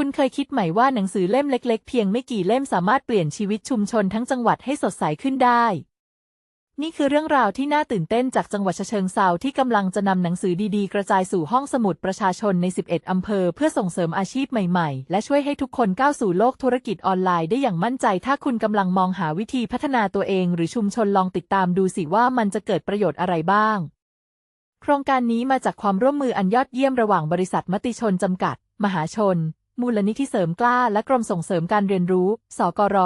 คุณเคยคิดไหมว่าหนังสือเล่มเล็กๆ เพียงไม่กี่เล่มสามารถเปลี่ยนชีวิตชุมชนทั้งจังหวัดให้สดใสขึ้นได้ นี่คือเรื่องราวที่น่าตื่นเต้นจากจังหวัดเชิงเซาที่กำลังจะนำหนังสือดีๆ กระจายสู่ห้องสมุดประชาชนใน 11 อำเภอ เพื่อส่งเสริมอาชีพใหม่ๆ และช่วยให้ทุกคนก้าวสู่โลกธุรกิจออนไลน์ได้อย่างมั่นใจ ถ้าคุณกำลังมองหาวิธีพัฒนาตัวเองหรือชุมชนลองติดตามดูสิว่ามันจะเกิดประโยชน์อะไรบ้าง โครงการนี้มาจากความร่วมมืออันยอดเยี่ยมระหว่างบริษัทมติชนจำกัด มหาชน มูลนิธิเสริมกล้าและกรมส่งเสริมการเรียนรู้ สกร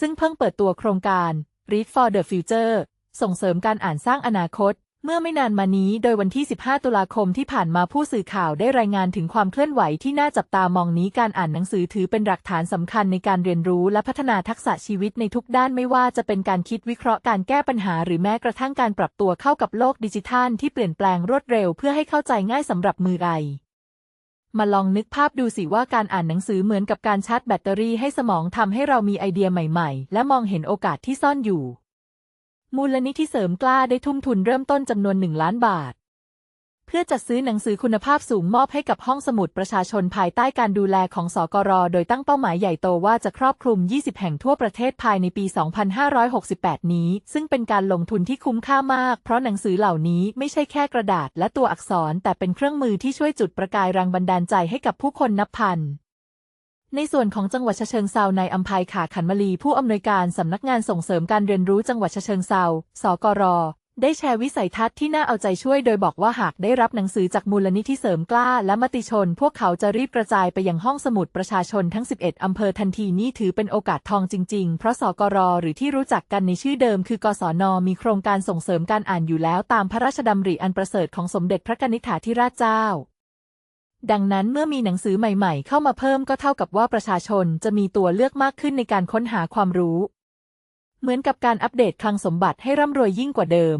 ซึ่งเพิ่งเปิดตัวโครงการ Read for the Future ส่งเสริมการอ่านสร้างอนาคต เมื่อไม่นานมานี้โดยวันที่ 15 ตุลาคมที่ผ่านมาผู้สื่อข่าวได้รายงานถึงความเคลื่อนไหวที่น่าจับตามองนี้การอ่านหนังสือถือเป็นหลักฐานสำคัญในการเรียนรู้และพัฒนาทักษะชีวิตในทุกด้านไม่ว่าจะเป็นการคิดวิเคราะห์การแก้ปัญหาหรือแม้กระทั่งการปรับตัวเข้ากับโลกดิจิทัลที่เปลี่ยนแปลงรวดเร็วเพื่อให้เข้าใจง่ายสำหรับมือไอม มาลองนึกภาพดูสิว่าการอ่านหนังสือเหมือนกับการชาร์จแบตเตอรี่ให้สมองทำให้เรามีไอเดียใหม่ๆ และมองเห็นโอกาสที่ซ่อนอยู่ มูลนิธิเสริมกล้าได้ทุ่มทุนเริ่มต้นจำนวนหนึ่งล้านบาท พื่อจัดซื้อหนังสือคุณภาพสูงมอบให้กับห้องสมุดประชาชนภายใต้การดูแลของสกรโดยตั้งเป้าหมายใหญ่โตว่าจะครอบคลุม 20 แห่งทั่วประเทศภายในปี 2568 นี้ ซึ่งเป็นการลงทุนที่คุ้มค่ามาก เพราะหนังสือเหล่านี้ไม่ใช่แค่กระดาษและตัวอักษร แต่เป็นเครื่องมือที่ช่วยจุดประกายแรงบันดาลใจให้กับผู้คนนับพันในส่วนของจังหวัดเชิงเซาในอัมภัยขาขันมลีผู้อำนวยการสำนักงานส่งเสริมการเรียนรู้จังหวัดเชิงเซา สกร ได้แชร์วิสัยทัศน์ที่น่าเอาใจช่วยโดยบอกว่าหากได้รับหนังสือจากมูลนิธิเสริมกล้าและมติชน พวกเขาจะรีบกระจายไปยังห้องสมุดประชาชนทั้ง 11 อำเภอทันทีนี่ถือเป็นโอกาสทองจริง ๆ เพราะสกรหรือที่รู้จักกันในชื่อเดิม คือกศน มีโครงการส่งเสริมการอ่านอยู่แล้วตามพระราชดำริอันประเสริฐของสมเด็จพระนิษฐาธิราชเจ้าดังนั้นเมื่อมีหนังสือใหม่ๆ เข้ามาเพิ่มก็เท่ากับว่าประชาชนจะมีตัวเลือกมากขึ้นในการค้นหาความรู้ เหมือนกับการอัปเดตคลังสมบัติให้ร่ำรวยยิ่งกว่าเดิม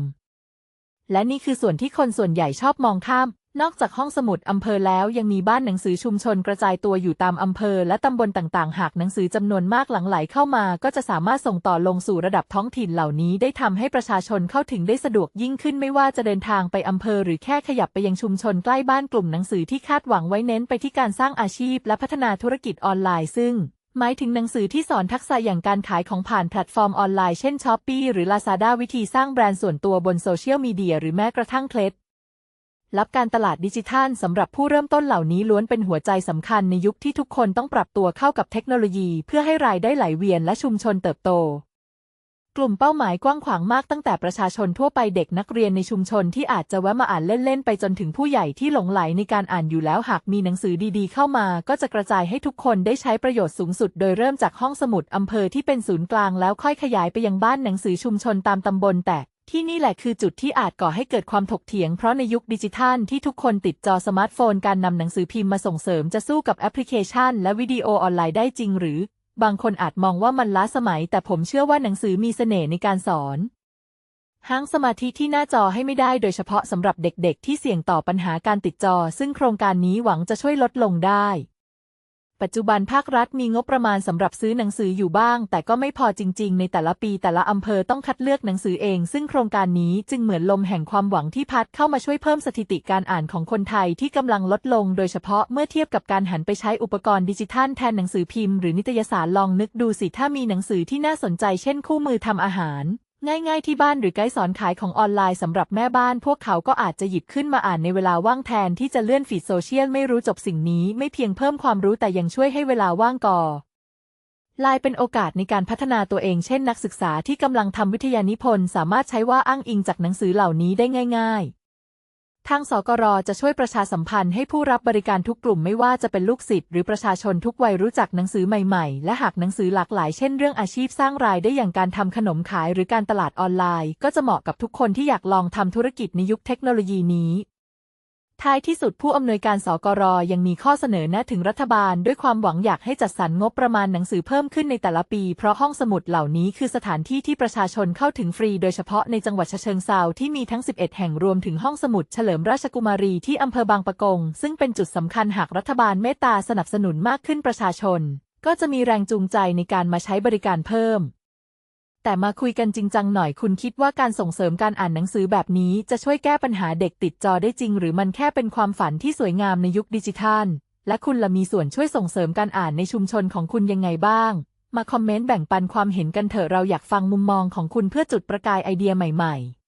และนี่คือส่วนที่คนส่วนใหญ่ชอบมองข้าม นอกจากห้องสมุดอำเภอแล้วยังมีบ้านหนังสือชุมชนกระจายตัวอยู่ตามอำเภอและตำบลต่างๆ หากหนังสือจำนวนมากหลั่งไหลเข้ามา ก็จะสามารถส่งต่อลงสู่ระดับท้องถิ่นเหล่านี้ได้ทำให้ประชาชนเข้าถึงได้สะดวกยิ่งขึ้นไม่ว่าจะเดินทางไปอำเภอ หรือแค่ขยับไปยังชุมชนใกล้บ้านกลุ่มหนังสือที่คาดหวังไว้เน้นไปที่การสร้างอาชีพ และพัฒนาธุรกิจออนไลน์ซึ่ง หมายถึงหนังสือที่สอนทักษะอย่างการขายของผ่านแพลตฟอร์มออนไลน์เช่นช้อปปีหรือ Lazada วิธีสร้างแบรนด์ส่วนตัวบนโซเชียลมีเดียหรือแม้กระทั่งเคล็ดลับการตลาดดิจิทัลสำหรับผู้เริ่มต้นเหล่านี้ล้วนเป็นหัวใจสำคัญในยุคที่ทุกคนต้องปรับตัวเข้ากับเทคโนโลยี เพื่อให้รายได้ไหลเวียนและชุมชนเติบโต กลุ่มเป้าหมายกว้างขวางมากตั้งแต่ประชาชนทั่วไปเด็กนักเรียนในชุมชนที่อาจจะแวะมาอ่านเล่น ๆ ไปจนถึงผู้ใหญ่ที่หลงไหลในการอ่านอยู่แล้วหากมีหนังสือดีๆ เข้ามา ก็จะกระจายให้ทุกคนได้ใช้ประโยชน์สูงสุด โดยเริ่มจากห้องสมุดอำเภอที่เป็นศูนย์กลางแล้วค่อยขยายไปยังบ้านหนังสือชุมชนตามตำบลแต่ที่นี่แหละคือจุดที่อาจก่อให้เกิดความถกเถียง เพราะในยุคดิจิทัลที่ทุกคนติดจอสมาร์ทโฟน การนำหนังสือพิมพ์มาส่งเสริมจะสู้กับแอปพลิเคชัน และวิดีโอออนไลน์ได้จริงหรือ บางคนอาจมองว่ามันล้าสมัย แต่ผมเชื่อว่าหนังสือมีเสน่ห์ในการสอน ห้างสมาธิที่หน้าจอให้ไม่ได้โดยเฉพาะสำหรับเด็กๆ ที่เสี่ยงต่อปัญหาการติดจอ ซึ่งโครงการนี้หวังจะช่วยลดลงได้ ปัจจุบันภาครัฐมีงบประมาณสำหรับซื้อหนังสืออยู่บ้าง แต่ก็ไม่พอจริง ๆ ในแต่ละปีแต่ละอำเภอต้องคัดเลือกหนังสือเอง ซึ่งโครงการนี้จึงเหมือนลมแห่งความหวังที่พัดเข้ามาช่วยเพิ่มสถิติการอ่านของคนไทยที่กำลังลดลง โดยเฉพาะเมื่อเทียบกับการหันไปใช้อุปกรณ์ดิจิทัลแทนหนังสือพิมพ์หรือนิตยสารลองนึกดูสิถ้ามีหนังสือที่น่าสนใจเช่นคู่มือทำอาหาร ง่ายๆที่บ้านหรือไกด์สอนขายของออนไลน์สำหรับแม่บ้าน พวกเขาก็อาจจะหยิบขึ้นมาอ่านในเวลาว่างแทนที่จะเลื่อนฟีดโซเชียลไม่รู้จบสิ่งนี้ไม่เพียงเพิ่มความรู้แต่ยังช่วยให้เวลาว่างก่อไลน์เป็นโอกาสในการพัฒนาตัวเองเช่นนักศึกษาที่กำลังทำวิทยานิพนธ์สามารถใช้ว่าอ้างอิงจากหนังสือเหล่านี้ได้ง่าย ๆ ทางสกรจะช่วยประชาสัมพันธ์ให้ผู้รับบริการทุกกลุ่มไม่ว่าจะเป็นลูกศิษย์หรือประชาชนทุกวัยรู้จักหนังสือใหม่ๆ และหากหนังสือหลากหลายเช่นเรื่องอาชีพสร้างรายได้อย่างการทำขนมขายหรือการตลาดออนไลน์ ก็จะเหมาะกับทุกคนที่อยากลองทำธุรกิจในยุคเทคโนโลยีนี้ ท้ายที่สุดผู้อำนวยการสกรยังมีข้อเสนอแนะถึงรัฐบาล ด้วยความหวังอยากให้จัดสรรงบประมาณหนังสือเพิ่มขึ้นในแต่ละปี เพราะห้องสมุดเหล่านี้คือสถานที่ที่ประชาชนเข้าถึงฟรี โดยเฉพาะในจังหวัดเชิงเซาที่มีทั้ง 11 แห่งรวมถึงห้องสมุดเฉลิมราชกุมารีที่อำเภอบางปะกง ซึ่งเป็นจุดสำคัญหากรัฐบาลเมตตาสนับสนุนมากขึ้นประชาชน ก็จะมีแรงจูงใจในการมาใช้บริการเพิ่ม แต่มาคุยกันจริงจังหน่อยคุณคิดว่าการส่งเสริมการอ่านหนังสือแบบนี้จะช่วยแก้ปัญหาเด็กติดจอได้จริง หรือมันแค่เป็นความฝันที่สวยงามในยุคดิจิทัล และคุณละมีส่วนช่วยส่งเสริมการอ่านในชุมชนของคุณยังไงบ้าง มาคอมเมนต์แบ่งปันความเห็นกันเถอะเราอยากฟังมุมมองของคุณเพื่อจุดประกายไอเดียใหม่ ๆ